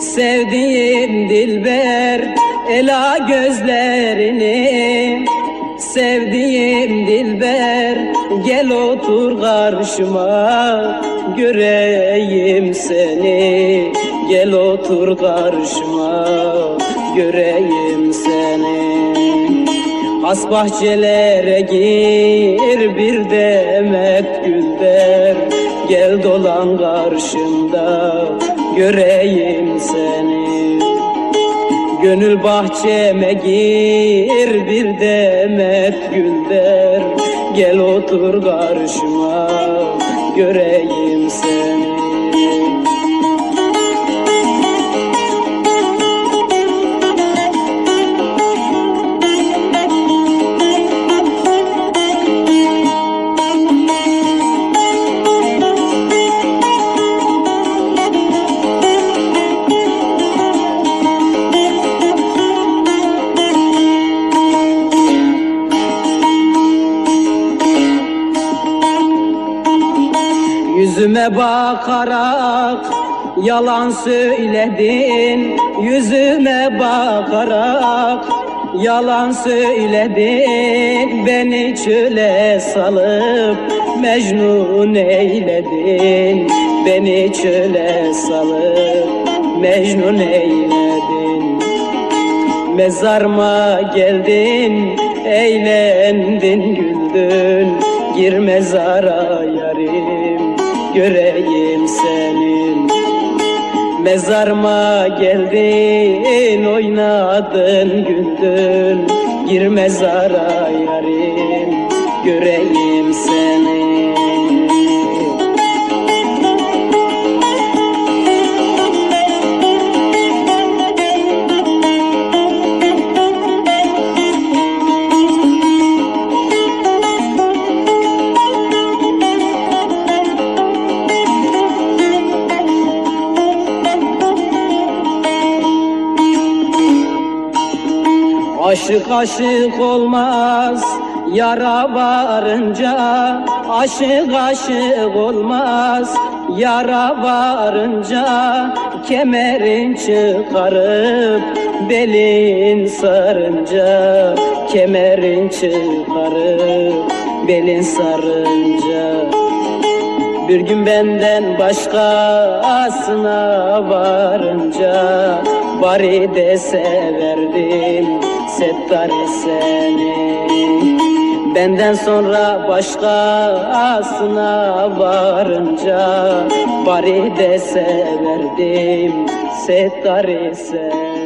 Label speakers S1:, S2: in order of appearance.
S1: Sevdiğim dilber. Ela gözlerini Sevdiğim dilber. Gel otur karşıma Göreyim seni. Gel otur karşıma Göreyim seni. Has bahçelere gir bir demet gül der Gel dolan karşımda. Göreyim seni. Gönül bahçeme gir bir demet gül der Gel otur karşıma göreyim seni Yüzüme bakarak yalan söyledin. Yüzüme bakarak yalan söyledin. Beni çöle salıp Mecnun eyledin. Beni çöle salıp Mecnun eyledin. Mezarıma geldin, eğlendin, güldün. Gir mezara yarim, göreyim senin Mezarıma geldin, oynadın, güldün. Gir mezara yarim, göreyim seni Aşık aşık olmaz yara varınca Aşık aşık olmaz yara varınca. Kemerin çıkarıp belin sarınca Kemerin çıkarıp belin sarınca. Bir gün benden başkasına varınca Bari de severdim Settari seni. Benden sonra başkasına varınca Bari de severdim Settari seni